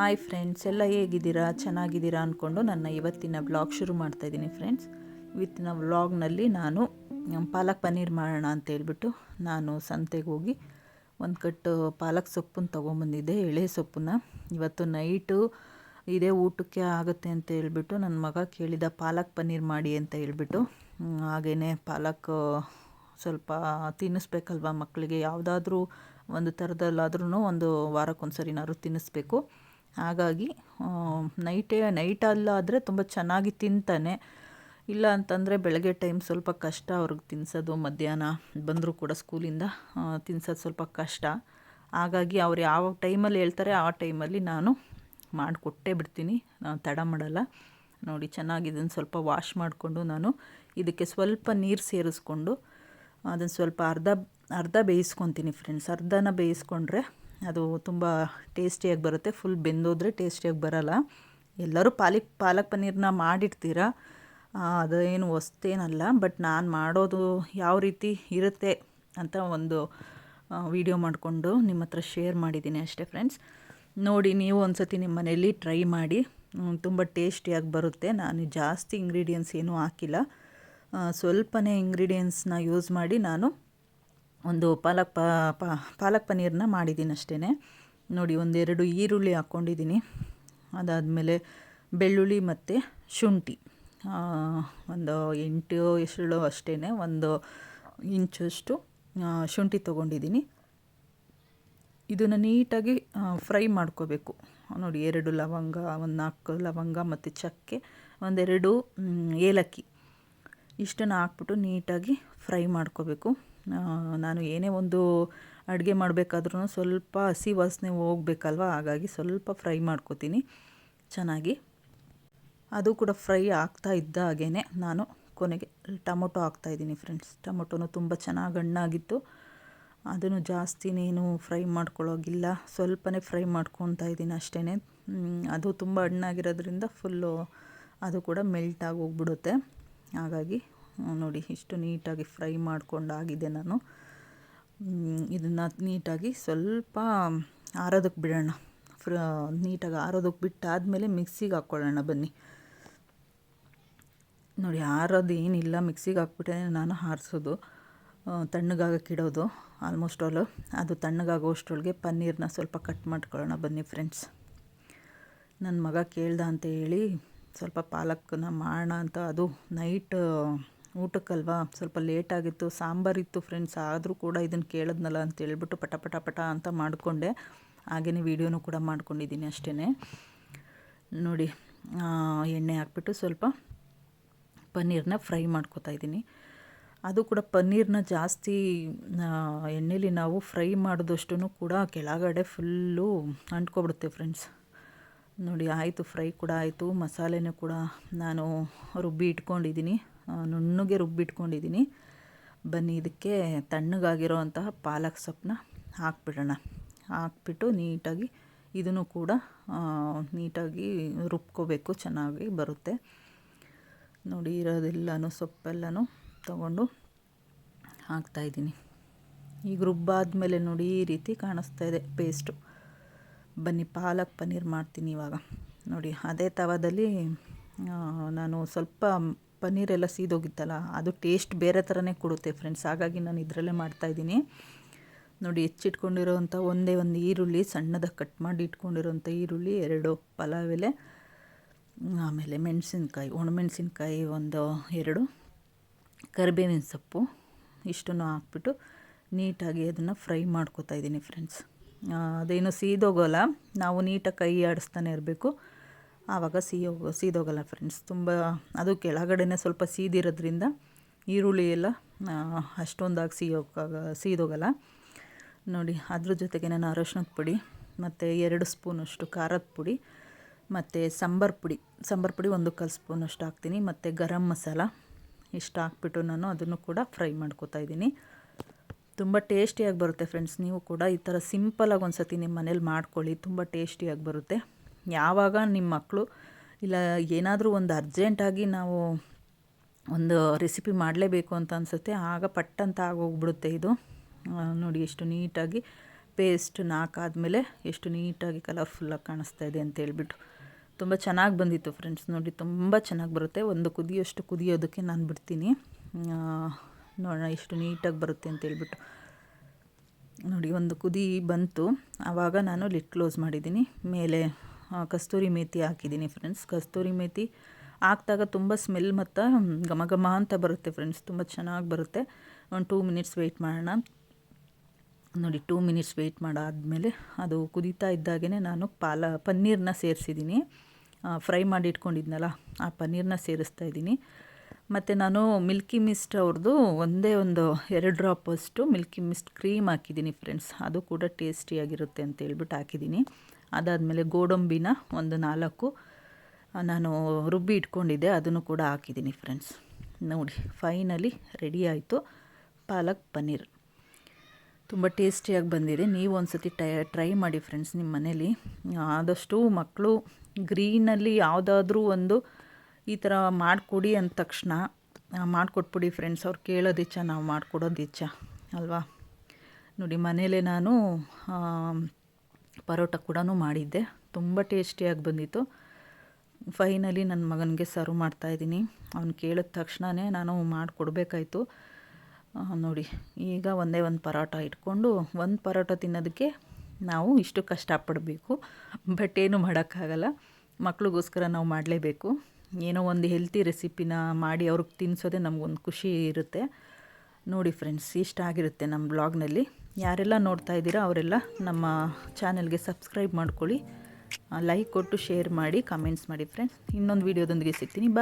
Hi friends ಎಲ್ಲ ಹೇಗಿದ್ದೀರಾ? ಚೆನ್ನಾಗಿದ್ದೀರಾ ಅಂದ್ಕೊಂಡು ನನ್ನ ಇವತ್ತಿನ ವ್ಲಾಗ್ ಶುರು ಮಾಡ್ತಾಯಿದ್ದೀನಿ ಫ್ರೆಂಡ್ಸ್ ಇವತ್ತಿನ ವ್ಲಾಗ್ನಲ್ಲಿ ನಾನು ಪಾಲಕ್ ಪನ್ನೀರ್ ಮಾಡೋಣ ಅಂತ ಹೇಳ್ಬಿಟ್ಟು ನಾನು ಸಂತೆಗೆ ಹೋಗಿ ಒಂದು ಕಟ್ಟು ಪಾಲಕ್ ಸೊಪ್ಪನ್ನು ತೊಗೊಂಬಂದಿದ್ದೆ, ಎಳೆ ಸೊಪ್ಪನ್ನ. ಇವತ್ತು ನೈಟು ಇದೇ ಊಟಕ್ಕೆ ಆಗುತ್ತೆ ಅಂತ ಹೇಳ್ಬಿಟ್ಟು ನನ್ನ ಮಗ ಕೇಳಿದ, ಪಾಲಕ್ ಪನ್ನೀರ್ ಮಾಡಿ ಅಂತ ಹೇಳ್ಬಿಟ್ಟು ಹಾಗೆಯೇ ಪಾಲಕ್, ಸ್ವಲ್ಪ ತಿನ್ನಿಸ್ಬೇಕಲ್ವ ಮಕ್ಕಳಿಗೆ ಯಾವುದಾದ್ರೂ ಒಂದು ಥರದಲ್ಲಾದ್ರೂ ಒಂದು ವಾರಕ್ಕೊಂದ್ಸರಿನಾದ್ರು ತಿನ್ನಿಸ್ಬೇಕು. ಹಾಗಾಗಿ ನೈಟೇ ನೈಟಲ್ಲಾದರೆ ತುಂಬ ಚೆನ್ನಾಗಿ ತಿಂತಾನೆ. ಇಲ್ಲ ಅಂತಂದರೆ ಬೆಳಗ್ಗೆ ಟೈಮ್ ಸ್ವಲ್ಪ ಕಷ್ಟ ಅವ್ರಿಗೆ ತಿನ್ಸೋದು, ಮಧ್ಯಾಹ್ನ ಬಂದರೂ ಕೂಡ ಸ್ಕೂಲಿಂದ ತಿನ್ಸೋದು ಸ್ವಲ್ಪ ಕಷ್ಟ. ಹಾಗಾಗಿ ಅವ್ರು ಯಾವ ಟೈಮಲ್ಲಿ ಹೇಳ್ತಾರೆ ಆ ಟೈಮಲ್ಲಿ ನಾನು ಮಾಡಿಕೊಟ್ಟೇ ಬಿಡ್ತೀನಿ. ನಾನು ತಡ ಮಾಡಲ್ಲ. ನೋಡಿ, ಚೆನ್ನಾಗಿ ಇದನ್ನು ಸ್ವಲ್ಪ ವಾಶ್ ಮಾಡಿಕೊಂಡು ನಾನು ಇದಕ್ಕೆ ಸ್ವಲ್ಪ ನೀರು ಸೇರಿಸ್ಕೊಂಡು ಅದನ್ನು ಸ್ವಲ್ಪ ಅರ್ಧ ಅರ್ಧ ಬೇಯಿಸ್ಕೊತೀನಿ ಫ್ರೆಂಡ್ಸ್. ಅರ್ಧನ ಬೇಯಿಸ್ಕೊಂಡ್ರೆ ಅದು ತುಂಬ ಟೇಸ್ಟಿಯಾಗಿ ಬರುತ್ತೆ. ಫುಲ್ ಬೆಂದೋದ್ರೆ ಟೇಸ್ಟಿಯಾಗಿ ಬರಲ್ಲ. ಎಲ್ಲರೂ ಪಾಲಿಕ್ ಪಾಲಕ್ ಪನ್ನೀರ್ನ ಮಾಡಿರ್ತೀರ? ಆ, ಅದೇನು ಹೊಸ್ತೇನಲ್ಲ ಬಟ್ ನಾನು ಮಾಡೋದು ಯಾವ ರೀತಿ ಇರುತ್ತೆ ಅಂತ ಒಂದು ವಿಡಿಯೋ ಮಾಡಿಕೊಂಡು ನಿಮ್ಮ ಹತ್ರ ಶೇರ್ ಮಾಡಿದ್ದೀನಿ ಅಷ್ಟೇ ಫ್ರೆಂಡ್ಸ್ ನೋಡಿ ನೀವು ಒಂದ್ಸತಿ ನಿಮ್ಮ ಮನೆಯಲ್ಲಿ ಟ್ರೈ ಮಾಡಿ. ತುಂಬ ಟೇಸ್ಟಿಯಾಗಿ ಬರುತ್ತೆ. ನಾನು ಜಾಸ್ತಿ ಇಂಗ್ರೀಡಿಯೆಂಟ್ಸ್ ಏನೂ ಹಾಕಿಲ್ಲ. ಸ್ವಲ್ಪನೇ ಇಂಗ್ರೀಡಿಯೆಂಟ್ಸ್ನ ಯೂಸ್ ಮಾಡಿ ನಾನು ಒಂದು ಪಾಲಕ್ ಪಾಲಕ್ ಪನ್ನೀರನ್ನ ಮಾಡಿದ್ದೀನಿ ಅಷ್ಟೇ ನೋಡಿ, ಒಂದೆರಡು ಈರುಳ್ಳಿ ಹಾಕ್ಕೊಂಡಿದ್ದೀನಿ. ಅದಾದಮೇಲೆ ಬೆಳ್ಳುಳ್ಳಿ ಮತ್ತು ಶುಂಠಿ. ಒಂದು ಎಂಟು ಎಸಳು ಅಷ್ಟೇ ಒಂದು ಇಂಚಷ್ಟು ಶುಂಠಿ ತೊಗೊಂಡಿದ್ದೀನಿ. ಇದನ್ನು ನೀಟಾಗಿ ಫ್ರೈ ಮಾಡ್ಕೋಬೇಕು. ನೋಡಿ, ಎರಡು ಲವಂಗ, ಒಂದು ನಾಲ್ಕು ಲವಂಗ ಮತ್ತು ಚಕ್ಕೆ, ಒಂದೆರಡು ಏಲಕ್ಕಿ. ಇಷ್ಟನ್ನು ಹಾಕ್ಬಿಟ್ಟು ನೀಟಾಗಿ ಫ್ರೈ ಮಾಡ್ಕೋಬೇಕು. ನಾನು ಏನೇ ಒಂದು ಅಡುಗೆ ಮಾಡಬೇಕಾದ್ರೂ ಸ್ವಲ್ಪ ಹಸಿ ವಾಸನೆ ಹೋಗ್ಬೇಕಲ್ವ? ಹಾಗಾಗಿ ಸ್ವಲ್ಪ ಫ್ರೈ ಮಾಡ್ಕೋತೀನಿ. ಚೆನ್ನಾಗಿ. ಅದು ಕೂಡ ಫ್ರೈ ಆಗ್ತಾ ಇದ್ದ ಹಾಗೇ ನಾನು ಕೊನೆಗೆ ಟೊಮೊಟೊ ಹಾಕ್ತಾಯಿದ್ದೀನಿ ಫ್ರೆಂಡ್ಸ್. ಟೊಮೊಟೊನು ತುಂಬ ಚೆನ್ನಾಗಿ ಹಣ್ಣಾಗಿತ್ತು. ಅದನ್ನು ಜಾಸ್ತಿನೇನು ಫ್ರೈ ಮಾಡ್ಕೊಳ್ಳೋಗಿಲ್ಲ. ಸ್ವಲ್ಪನೇ ಫ್ರೈ ಮಾಡ್ಕೊತಾ ಇದ್ದೀನಿ ಅಷ್ಟೇ ಅದು ತುಂಬ ಹಣ್ಣಾಗಿರೋದ್ರಿಂದ ಫುಲ್ಲು ಅದು ಕೂಡ ಮೆಲ್ಟ್ ಆಗಿ ಹೋಗ್ಬಿಡುತ್ತೆ ಹಾಗಾಗಿ ನೋಡಿ, ಇಷ್ಟು ನೀಟಾಗಿ ಫ್ರೈ ಮಾಡ್ಕೊಂಡಾಗಿದೆ ನಾನು. ಇದನ್ನು ನೀಟಾಗಿ ಸ್ವಲ್ಪ ಆರೋದಕ್ಕೆ ಬಿಡೋಣ. ಫ್ರ, ನೀಟಾಗಿ ಆರೋದಕ್ಕೆ ಬಿಟ್ಟಾದಮೇಲೆ ಮಿಕ್ಸಿಗೆ ಹಾಕ್ಕೊಳ್ಳೋಣ ಬನ್ನಿ. ನೋಡಿ, ಆರೋದು ಏನಿಲ್ಲ, ಮಿಕ್ಸಿಗೆ ಹಾಕ್ಬಿಟ್ಟೆ ನಾನು ಹಾರಿಸೋದು ತಣ್ಣಗಾಗಕ್ಕಿಡೋದು ಆಲ್ಮೋಸ್ಟ್ ಆಲು ಅದು ತಣ್ಣಗಾಗೋಷ್ಟರೊಳಗೆ ಪನ್ನೀರನ್ನ ಸ್ವಲ್ಪ ಕಟ್ ಮಾಡ್ಕೊಳ್ಳೋಣ ಬನ್ನಿ ಫ್ರೆಂಡ್ಸ್ ನನ್ನ ಮಗ ಕೇಳ್ದ ಅಂತ ಹೇಳಿ ಸ್ವಲ್ಪ ಪಾಲಕ್ನ ಮಾಡೋಣ ಅಂತ ಅದು ನೈಟ್ ಊಟಕ್ಕಲ್ವಾ? ಸ್ವಲ್ಪ ಲೇಟಾಗಿತ್ತು ಸಾಂಬಾರಿತ್ತು ಫ್ರೆಂಡ್ಸ್ ಆದರೂ ಕೂಡ ಇದನ್ನು ಕೇಳಿದ್ನಲ್ಲ ಅಂತ ಹೇಳ್ಬಿಟ್ಟು ಪಟ ಪಟ ಪಟ ಅಂತ ಮಾಡಿಕೊಂಡೆ. ಹಾಗೆಯೇ ವೀಡಿಯೋನೂ ಕೂಡ ಮಾಡ್ಕೊಂಡಿದ್ದೀನಿ ಅಷ್ಟೇ ನೋಡಿ ಎಣ್ಣೆ ಹಾಕ್ಬಿಟ್ಟು ಸ್ವಲ್ಪ ಪನ್ನೀರನ್ನ ಫ್ರೈ ಮಾಡ್ಕೊತಾ ಇದ್ದೀನಿ. ಅದು ಕೂಡ ಪನ್ನೀರನ್ನ ಜಾಸ್ತಿ ಎಣ್ಣೆಲಿ ನಾವು ಫ್ರೈ ಮಾಡಿದಷ್ಟು ಕೂಡ ಕೆಳಗಡೆ ಫುಲ್ಲು ಅಂಟ್ಕೊಬಿಡುತ್ತೆ ಫ್ರೆಂಡ್ಸ್ ನೋಡಿ, ಆಯಿತು ಫ್ರೈ ಕೂಡ ಆಯಿತು. ಮಸಾಲೆನೂ ಕೂಡ ನಾನು ರುಬ್ಬಿ ಇಟ್ಕೊಂಡಿದ್ದೀನಿ. ನುಣ್ಣಗೆ ರುಬ್ಬಿಟ್ಕೊಂಡಿದ್ದೀನಿ ಬನ್ನಿ, ಇದಕ್ಕೆ ತಣ್ಣಗಾಗಿರೋ ಅಂತಹ ಪಾಲಕ್ ಸೊಪ್ಪನ್ನ ಹಾಕ್ಬಿಡೋಣ. ಹಾಕ್ಬಿಟ್ಟು ನೀಟಾಗಿ ಇದನ್ನು ಕೂಡ ನೀಟಾಗಿ ರುಬ್ಕೋಬೇಕು, ಚೆನ್ನಾಗಿ ಬರುತ್ತೆ. ನೋಡಿ, ಇರೋದೆಲ್ಲನೂ, ಸೊಪ್ಪೆಲ್ಲನೂ ತಗೊಂಡು ಹಾಕ್ತಾಯಿದ್ದೀನಿ ಈಗ ರುಬ್ಬಾದಮೇಲೆ ನೋಡಿ, ಈ ರೀತಿ ಕಾಣಿಸ್ತಾ ಇದೆ ಪೇಸ್ಟು. ಬನ್ನಿ, ಪಾಲಕ್ ಪನ್ನೀರ್ ಮಾಡ್ತೀನಿ ಇವಾಗ. ನೋಡಿ, ಅದೇ ತವದಲ್ಲಿ ನಾನು ಸ್ವಲ್ಪ ಪನ್ನೀರೆಲ್ಲ ಸೀದೋಗಿತ್ತಲ್ಲ, ಅದು ಟೇಸ್ಟ್ ಬೇರೆ ಥರನೇ ಕೊಡುತ್ತೆ ಫ್ರೆಂಡ್ಸ್ ಹಾಗಾಗಿ ನಾನು ಇದರಲ್ಲೇ ಮಾಡ್ತಾಯಿದ್ದೀನಿ ನೋಡಿ ಹೆಚ್ಚಿಟ್ಕೊಂಡಿರೋವಂಥ ಒಂದೇ ಒಂದು ಈರುಳ್ಳಿ ಸಣ್ಣದಾಗಿ ಕಟ್ ಮಾಡಿ ಇಟ್ಕೊಂಡಿರೋಂಥ ಈರುಳ್ಳಿ, ಎರಡು ಪಲಾವ್ ಎಲೆ ಆಮೇಲೆ ಮೆಣಸಿನ್ಕಾಯಿ, ಒಣಮೆಣಸಿನ್ಕಾಯಿ ಒಂದು ಎರಡು, ಕರಿಬೇವಿನ ಸೊಪ್ಪು, ಇಷ್ಟನ್ನು ಹಾಕ್ಬಿಟ್ಟು ನೀಟಾಗಿ ಅದನ್ನು ಫ್ರೈ ಮಾಡ್ಕೊತಾ ಇದ್ದೀನಿ ಫ್ರೆಂಡ್ಸ್ ಅದೇನು ಸೀದೋಗೋಲ್ಲ, ನಾವು ನೀಟಾಗಿ ಕೈ ಆಡಿಸ್ತಾನೆ ಇರಬೇಕು. ಆವಾಗ ಸೀಯೋಗ ಸೀದೋಗಲ್ಲ ಫ್ರೆಂಡ್ಸ್ ತುಂಬ ಅದು ಕೆಳಗಡೆನೇ ಸ್ವಲ್ಪ ಸೀದಿರೋದ್ರಿಂದ ಈರುಳ್ಳಿ ಎಲ್ಲ ಅಷ್ಟೊಂದಾಗಿ ಸೀಯೋಕ್ಕಾಗ ಸೀದೋಗಲ್ಲ. ನೋಡಿ, ಅದ್ರ ಜೊತೆಗೆ ನಾನು ಅರಶಿನದ ಪುಡಿ, ಮತ್ತು ಎರಡು ಸ್ಪೂನಷ್ಟು ಖಾರದ ಪುಡಿ, ಮತ್ತು ಸಾಂಬಾರು ಪುಡಿ. ಸಾಂಬಾರು ಪುಡಿ ಒಂದು ಕಾಲು ಸ್ಪೂನಷ್ಟು ಹಾಕ್ತೀನಿ, ಮತ್ತು ಗರಂ ಮಸಾಲ ಇಷ್ಟು ಹಾಕ್ಬಿಟ್ಟು ನಾನು ಅದನ್ನು ಕೂಡ ಫ್ರೈ ಮಾಡ್ಕೊತಾ ಇದ್ದೀನಿ. ತುಂಬ ಟೇಸ್ಟಿಯಾಗಿ ಬರುತ್ತೆ ಫ್ರೆಂಡ್ಸ್ ನೀವು ಕೂಡ ಈ ಥರ ಸಿಂಪಲಾಗಿ ಒಂದು ಸತಿ ನಿಮ್ಮ ಮನೇಲಿ ಮಾಡ್ಕೊಳ್ಳಿ, ತುಂಬ ಟೇಸ್ಟಿಯಾಗಿ ಬರುತ್ತೆ. ಯಾವಾಗ ನಿಮ್ಮ ಮಕ್ಕಳು ಇಲ್ಲ ಏನಾದರೂ ಒಂದು ಅರ್ಜೆಂಟಾಗಿ ನಾವು ಒಂದು ರೆಸಿಪಿ ಮಾಡಲೇಬೇಕು ಅಂತ ಅನಿಸುತ್ತೆ, ಆಗ ಪಟ್ಟಂತ ಆಗೋಗ್ಬಿಡುತ್ತೆ ಇದು. ನೋಡಿ ಎಷ್ಟು ನೀಟಾಗಿ ಪೇಸ್ಟ್ ನಾಲ್ಕಾದ್ಮೇಲೆ ಎಷ್ಟು ನೀಟಾಗಿ ಕಲರ್ಫುಲ್ಲಾಗಿ ಕಾಣಿಸ್ತಾ ಇದೆ ಅಂತ ಹೇಳ್ಬಿಟ್ಟು ತುಂಬ ಚೆನ್ನಾಗಿ ಬಂದಿತ್ತು ಫ್ರೆಂಡ್ಸ್, ನೋಡಿ ತುಂಬ ಚೆನ್ನಾಗಿ ಬರುತ್ತೆ. ಒಂದು ಕುದಿಯೋಷ್ಟು ಕುದಿಯೋದಕ್ಕೆ ನಾನು ಬಿಡ್ತೀನಿ. ನೋಡೋಣ ಎಷ್ಟು ನೀಟಾಗಿ ಬರುತ್ತೆ ಅಂತ ಹೇಳ್ಬಿಟ್ಟು. ನೋಡಿ ಒಂದು ಕುದಿ ಬಂತು. ಆವಾಗ ನಾನು ಲಿಟ್ ಕ್ಲೋಸ್ ಮಾಡಿದ್ದೀನಿ. ಮೇಲೆ ಕಸ್ತೂರಿ ಮೇತಿ ಹಾಕಿದ್ದೀನಿ ಫ್ರೆಂಡ್ಸ್ ಕಸ್ತೂರಿ ಮೇತಿ ಹಾಕಿದಾಗ ತುಂಬ ಸ್ಮೆಲ್ ಮತ್ತು ಘಮ ಘಮ ಅಂತ ಬರುತ್ತೆ ಫ್ರೆಂಡ್ಸ್ ತುಂಬ ಚೆನ್ನಾಗಿ ಬರುತ್ತೆ. ಒಂದು ಟೂ ಮಿನಿಟ್ಸ್ ವೆಯ್ಟ್ ಮಾಡೋಣ. ನೋಡಿ ಟೂ ಮಿನಿಟ್ಸ್ ವೆಯ್ಟ್ ಮಾಡಾದಮೇಲೆ ಅದು ಕುದೀತಾ ಇದ್ದಾಗೇ ನಾನು ಪಾಲ ಪನ್ನೀರನ್ನ ಸೇರಿಸಿದ್ದೀನಿ. ಫ್ರೈ ಮಾಡಿ ಇಟ್ಕೊಂಡಿದ್ನಲ್ಲ, ಆ ಪನ್ನೀರನ್ನ ಸೇರಿಸ್ತಾ ಇದ್ದೀನಿ. ಮತ್ತು ನಾನು ಮಿಲ್ಕಿ ಮಿಸ್ಟ್ ಅವ್ರದ್ದು ಒಂದೇ ಒಂದು ಎರಡು ಡ್ರಾಪ್ ಅಷ್ಟು ಮಿಲ್ಕಿ ಮಿಸ್ಟ್ ಕ್ರೀಮ್ ಹಾಕಿದ್ದೀನಿ ಫ್ರೆಂಡ್ಸ್ ಅದು ಕೂಡ ಟೇಸ್ಟಿಯಾಗಿರುತ್ತೆ ಅಂತ ಹೇಳ್ಬಿಟ್ಟು ಹಾಕಿದ್ದೀನಿ. ಅದಾದಮೇಲೆ ಗೋಡಂಬಿನ ಒಂದು ನಾಲ್ಕು ನಾನು ರುಬ್ಬಿ ಇಟ್ಕೊಂಡಿದ್ದೆ, ಅದನ್ನು ಕೂಡ ಹಾಕಿದ್ದೀನಿ ಫ್ರೆಂಡ್ಸ್ ನೋಡಿ ಫೈನಲಿ ರೆಡಿ ಆಯಿತು ಪಾಲಕ್ ಪನ್ನೀರ್. ತುಂಬ ಟೇಸ್ಟಿಯಾಗಿ ಬಂದಿದೆ. ನೀವು ಒಂದು ಸತಿ ಟೈ ಟ್ರೈ ಮಾಡಿ ಫ್ರೆಂಡ್ಸ್ ನಿಮ್ಮ ಮನೇಲಿ. ಆದಷ್ಟು ಮಕ್ಕಳು ಗ್ರೀನಲ್ಲಿ ಯಾವುದಾದ್ರೂ ಒಂದು ಈ ಥರ ಮಾಡಿಕೊಡಿ ಅಂದ ತಕ್ಷಣ ಮಾಡಿಕೊಟ್ಬಿಡಿ ಫ್ರೆಂಡ್ಸ್ ಅವ್ರು ಕೇಳೋದು ಇಚ್ಛ, ನಾವು ಮಾಡಿಕೊಡೋದು ಇಚ್ಛ, ಅಲ್ವಾ? ನೋಡಿ, ಮನೇಲೆ ನಾನು ಪರೋಟ ಕೂಡ ಮಾಡಿದ್ದೆ. ತುಂಬ ಟೇಸ್ಟಿಯಾಗಿ ಬಂದಿತ್ತು. ಫೈನಲಿ ನನ್ನ ಮಗನಿಗೆ ಸರ್ವ್ ಮಾಡ್ತಾಯಿದ್ದೀನಿ ಅವ್ನು ಕೇಳಿದ ತಕ್ಷಣವೇ ನಾನು ಮಾಡಿಕೊಡ್ಬೇಕಾಯ್ತು. ನೋಡಿ, ಈಗ ಒಂದೇ ಒಂದು ಪರೋಟ ಇಟ್ಕೊಂಡು ಒಂದು ಪರೋಟ ತಿನ್ನೋದಕ್ಕೆ ನಾವು ಇಷ್ಟು ಕಷ್ಟಪಡಬೇಕು. ಬಟ್ ಏನು ಮಾಡೋಕ್ಕಾಗಲ್ಲ. ಮಕ್ಳಿಗೋಸ್ಕರ ನಾವು ಮಾಡಲೇಬೇಕು. ಏನೋ ಒಂದು ಹೆಲ್ತಿ ರೆಸಿಪಿನ ಮಾಡಿ ಅವ್ರಿಗೆ ತಿನ್ನಿಸೋದೇ ನಮಗೊಂದು ಖುಷಿ ಇರುತ್ತೆ. ನೋಡಿ, ಫ್ರೆಂಡ್ಸ್, ಇಷ್ಟ ಆಗಿರುತ್ತೆ ನಮ್ಮ ಬ್ಲಾಗ್ನಲ್ಲಿ. ಯಾರೆಲ್ಲ ನೋಡ್ತಾ ಇದ್ದೀರಾ ಅವರೆಲ್ಲ ನಮ್ಮ ಚಾನೆಲ್ಗೆ ಸಬ್ಸ್ಕ್ರೈಬ್ ಮಾಡ್ಕೊಳ್ಳಿ. ಲೈಕ್ ಕೊಟ್ಟು ಶೇರ್ ಮಾಡಿ, ಕಮೆಂಟ್ಸ್ ಮಾಡಿ ಫ್ರೆಂಡ್ಸ್ ಇನ್ನೊಂದು ವೀಡಿಯೋದೊಂದಿಗೆ ಸಿಗ್ತೀನಿ. ಬಾ